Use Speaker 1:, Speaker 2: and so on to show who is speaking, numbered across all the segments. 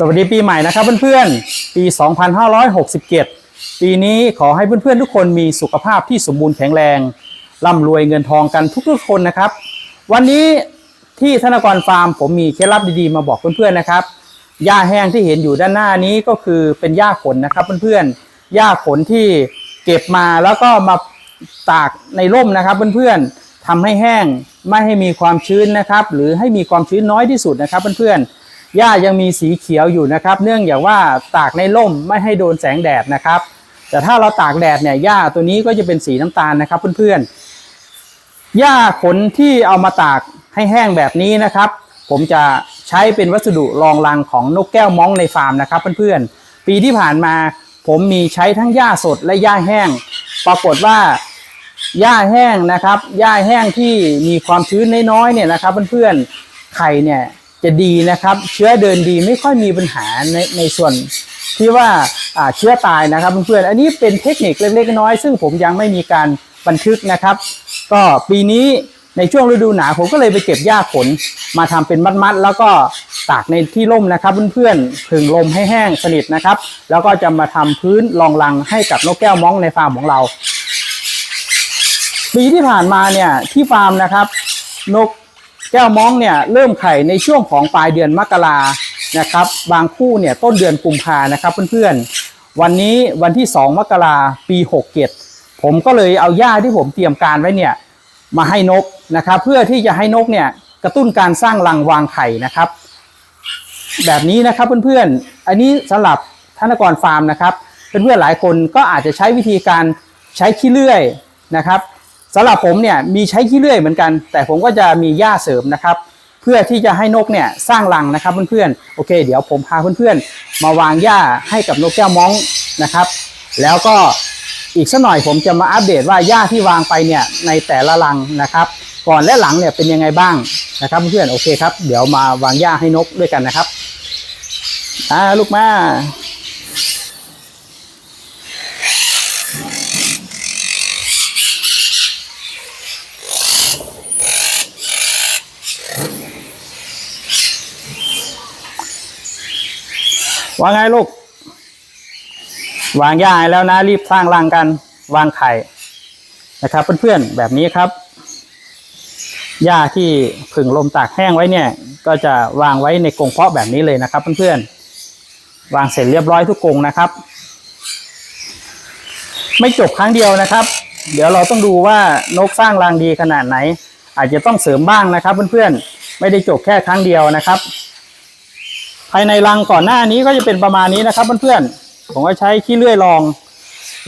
Speaker 1: สวัสดีปีใหม่นะครับเพื่อนๆ ปี 2567 ปีนี้ขอให้เพื่อนๆทุกคนมีสุขภาพที่สมบูรณ์แข็งแรงร่ำรวยเงินทองกันทุกๆคนนะครับ วันนี้ที่ธนกรฟาร์มผมมีเคล็ดลับดีๆมาบอกเพื่อนๆนะครับหญ้าแห้งที่เห็นอยู่ด้านหน้านี้ก็คือเป็นหญ้าขนนะครับเพื่อนๆหญ้าขนที่เก็บมาแล้วก็มาตากในร่มนะครับเพื่อนๆทำให้แห้งไม่ให้มีความชื้นนะครับ หรือให้มีความชื้นน้อยที่สุดนะครับเพื่อนๆ หญ้ายังมีสีเขียวอยู่นะครับ เนื่องจากว่าตากในร่มไม่ให้โดนแสงแดดนะครับ แต่ถ้าเราตากแดดเนี่ยหญ้าตัวนี้ก็จะเป็นสีน้ำตาลนะครับเพื่อนๆหญ้าขนที่เอามาตากให้แห้งแบบนี้นะครับ ผมจะใช้เป็นวัสดุรองรังของนกแก้วม้องในฟาร์มนะครับเพื่อนๆปีที่ผ่านมาผมมีใช้ทั้งหญ้าสดและหญ้าแห้ง ปรากฏว่าหญ้าแห้งนะครับหญ้าแห้งที่มีความชื้นน้อยๆเนี่ยนะครับเพื่อนๆไข่เนี่ย จะดีนะครับ เชื้อเดินดีไม่ค่อยมีปัญหาในในส่วนที่ว่าเชื้อตายนะครับเพื่อนๆอันนี้เป็นเทคนิคเล็กๆน้อยๆซึ่งผมยังไม่มีการบันทึกนะครับ ก็ปีนี้ในช่วงฤดูหนาวผมก็เลยไปเก็บหญ้าขนมาทำเป็นมัดๆแล้วก็ตากในที่ร่มนะครับเพื่อนๆผึ่งลมให้แห้งสนิทนะครับ แล้วก็จะมาทำพื้นรองรังให้กับนกแก้วม้องในฟาร์มของเรา ปีที่ผ่านมาเนี่ยที่ฟาร์มนะครับ นก แก้วม้องเนี่ยเริ่มไข่ในช่วงของปลายเดือนมกรานะครับ บางคู่เนี่ยต้นเดือนกุมภานะครับเพื่อนๆ วันนี้วันที่ 2 มกราปี67ผมก็เลยเอาหญ้าที่ผมเตรียมการไว้เนี่ยมาให้นกนะครับ เพื่อที่จะให้นกเนี่ยกระตุ้นการสร้างรังวางไข่นะครับ แบบนี้นะครับเพื่อนๆ อันนี้สำหรับธนกรฟาร์มนะครับ เพื่อนๆหลายคนก็อาจจะใช้วิธีการใช้ขี้เลื่อยนะครับ สำหรับผมเนี่ยมีใช้ขี้เลื่อยเหมือนกัน แต่ผมก็จะมีหญ้าเสริมนะครับ เพื่อที่จะให้นกเนี่ยสร้างรังนะครับเพื่อนๆโอเค เดี๋ยวผมพาเพื่อนๆ มาวางหญ้าให้กับนกแก้วม้องนะครับ แล้วก็อีกสักหน่อยผมจะมาอัปเดตว่าหญ้าที่วางไปเนี่ยในแต่ละรังนะครับ ก่อนและหลังเนี่ยเป็นยังไงบ้างนะครับเพื่อนๆโอเคครับ เดี๋ยวมาวางหญ้าให้นกด้วยกันนะครับอ่าลูกมา ว่าไงลูก วางหญ้าแล้วนะ รีบสร้างรังกัน วางไข่นะครับ เพื่อนๆแบบนี้ครับหญ้าที่ผึ่งลมตากแห้งไว้เนี่ย ก็จะวางไว้ในกรงเพาะแบบนี้เลยนะครับ เพื่อนๆวางเสร็จเรียบร้อยทุกกรงนะครับ ไม่จบครั้งเดียวนะครับ เดี๋ยวเราต้องดูว่านกสร้างรังดีขนาดไหน อาจจะต้องเสริมบ้างนะครับ เพื่อนๆไม่ได้จบแค่ครั้งเดียวนะครับ ภายในรังก่อนหน้านี้ก็จะเป็นประมาณนี้นะครับเพื่อนๆผมก็ใช้ขี้เลื่อยรอง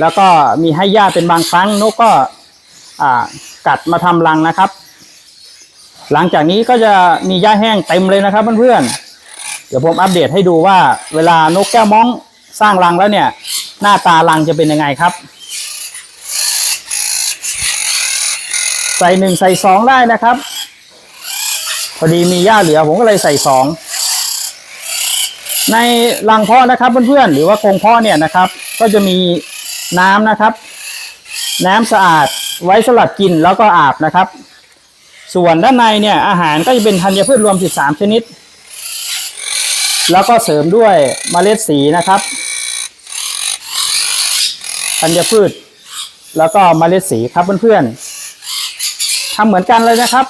Speaker 1: แล้วก็มีให้หญ้าเป็นบางครั้งนกก็กัดมาทำรังนะครับ หลังจากนี้ก็จะมีหญ้าแห้งเต็มเลยนะครับเพื่อนๆเดี๋ยวผมอัปเดตให้ดูว่า เวลานกแก้วม้องสร้างรังแล้วเนี่ย หน้าตารังจะเป็นยังไงครับใส่หนึ่งใส่สองได้นะครับ พอดีมีหญ้าเหลือผมก็เลยใส่สอง ในรังเพาะนะครับเพื่อนๆหรือว่ากรงเพาะเนี่ยนะครับ ก็จะมีน้ำนะครับ น้ำสะอาดไว้สำหรับกินแล้วก็อาบนะครับ ส่วนด้านในเนี่ยอาหารก็จะเป็นธัญพืชรวม 13 ชนิด แล้วก็เสริมด้วยเมล็ดสีนะครับธัญพืช แล้วก็เมล็ดสีครับเพื่อนๆทำเหมือนกันเลยนะครับ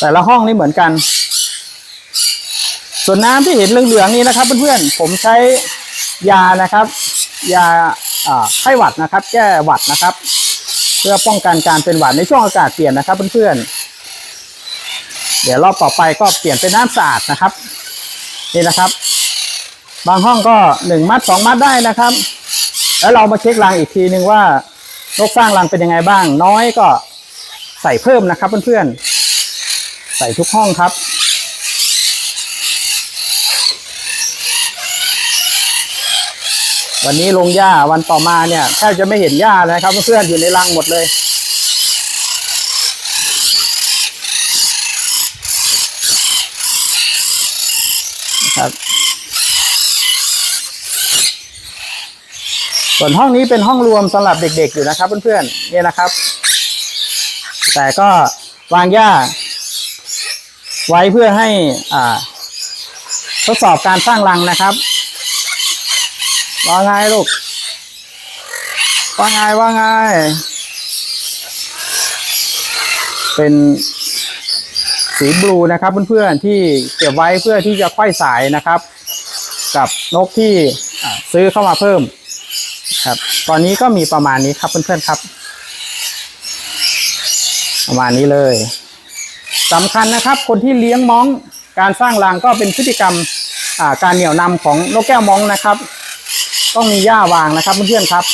Speaker 1: แต่ละห้องนี่เหมือนกัน ส่วนน้ำที่เห็นเหลืองๆนี้นะครับ เพื่อนๆผมใช้ยานะครับ ยาไข้หวัดนะครับ แก้หวัดนะครับ เพื่อป้องกันการเป็นหวัดในช่วงอากาศเปลี่ยนนะครับ เพื่อนๆเดี๋ยวรอบต่อไปก็เปลี่ยนเป็นน้ำสะอาดนะครับ นี่นะครับ บางห้องก็หนึ่งมัดสองมัดได้นะครับ แล้วเรามาเช็ครังอีกทีนึงว่านกสร้างรังเป็นยังไงบ้าง น้อยก็ใส่เพิ่มนะครับ เพื่อนๆใส่ทุกห้องครับ วันนี้ลงหญ้าวันต่อมาเนี่ยแทบจะไม่เห็นหญ้าเลยครับเพื่อนๆอยู่ในรังหมดเลย ครับ ส่วนห้องนี้เป็นห้องรวมสำหรับเด็กๆอยู่นะครับเพื่อนๆเนี่ยนะครับ แต่ก็วางหญ้า ไว้เพื่อให้อ่าทดสอบการสร้างรังนะครับ ว่าไงลูก ว่าไงว่าไง เป็นสีบลูนะครับเพื่อนๆที่เก็บไว้เพื่อที่จะค่อยสายนะครับ กับนกที่ซื้อเข้ามาเพิ่มครับ ตอนนี้ก็มีประมาณนี้ครับเพื่อนๆครับ ประมาณนี้เลยสำคัญนะครับ คนที่เลี้ยงม้องการสร้างรังก็เป็นพฤติกรรมการเหนี่ยวนำของนกแก้วม้องนะครับ ต้องมีหญ้าวางนะครับเพื่อนๆครับ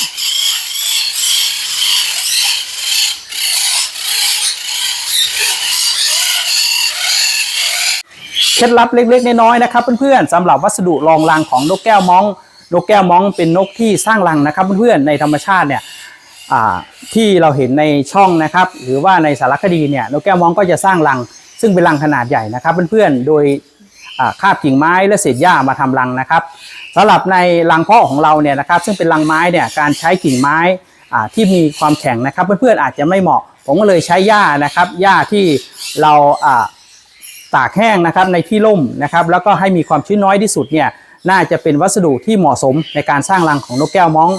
Speaker 1: เคล็ดลับเล็กๆน้อยๆนะครับเพื่อนๆสำหรับวัสดุรองรังของนกแก้วม้องนกแก้วม้องเป็นนกที่สร้างรังนะครับเพื่อนๆในธรรมชาติเนี่ยที่เราเห็นในช่องนะครับ หรือว่าในสารคดีเนี่ยนกแก้วม้องก็จะสร้างรังซึ่งเป็นรังขนาดใหญ่นะครับเพื่อนๆโดยอ่า คาบกิ่งไม้และเศษหญ้ามาทำรังนะครับสำหรับในรังเพาะของเราเนี่ยนะครับ ซึ่งเป็นรังไม้เนี่ยการใช้กิ่งไม้ที่มีความแข็งนะครับ เพื่อนๆอาจจะไม่เหมาะ ผมก็เลยใช้หญ้านะครับหญ้าที่เราตากแห้งนะครับในที่ร่มนะครับแล้วก็ให้มีความชื้นน้อยที่สุดเนี่ยน่าจะเป็นวัสดุที่เหมาะสมในการสร้างรังของนกแก้วม้อง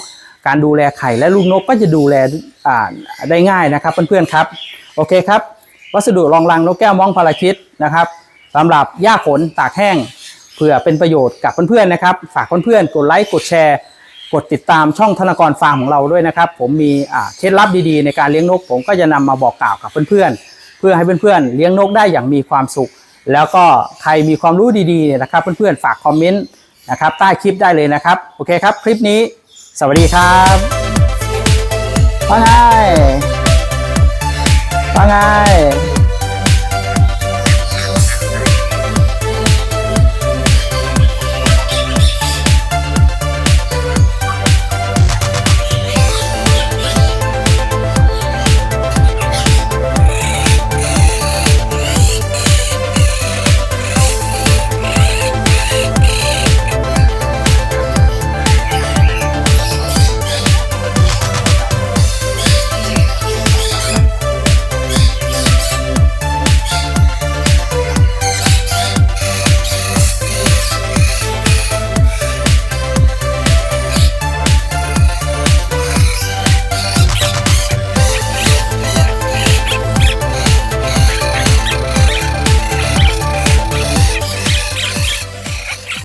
Speaker 1: การดูแลไข่และลูกนกก็จะดูแลได้ง่ายนะครับเพื่อนๆครับโอเคครับ วัสดุรองรังนกแก้วม้องพาราคิดนะครับ สำหรับหญ้าขนตากแห้งเพื่อเป็นประโยชน์กับเพื่อนๆนะครับ ฝากเพื่อนๆกดไลค์กดแชร์ กดติดตามช่องธนกรฟาร์มของเราด้วยนะครับ ผมมีเคล็ดลับดีๆ ในการเลี้ยงนก ผมก็จะนำมาบอกกล่าวกับเพื่อนๆ เพื่อให้เพื่อนๆเลี้ยงนกได้อย่างมีความสุข แล้วก็ใครมีความรู้ดีๆเนี่ยนะครับ เพื่อนๆฝากคอมเมนต์นะครับใต้คลิปได้เลยนะครับโอเคครับ คลิปนี้ สวัสดีครับว่าไงว่าไง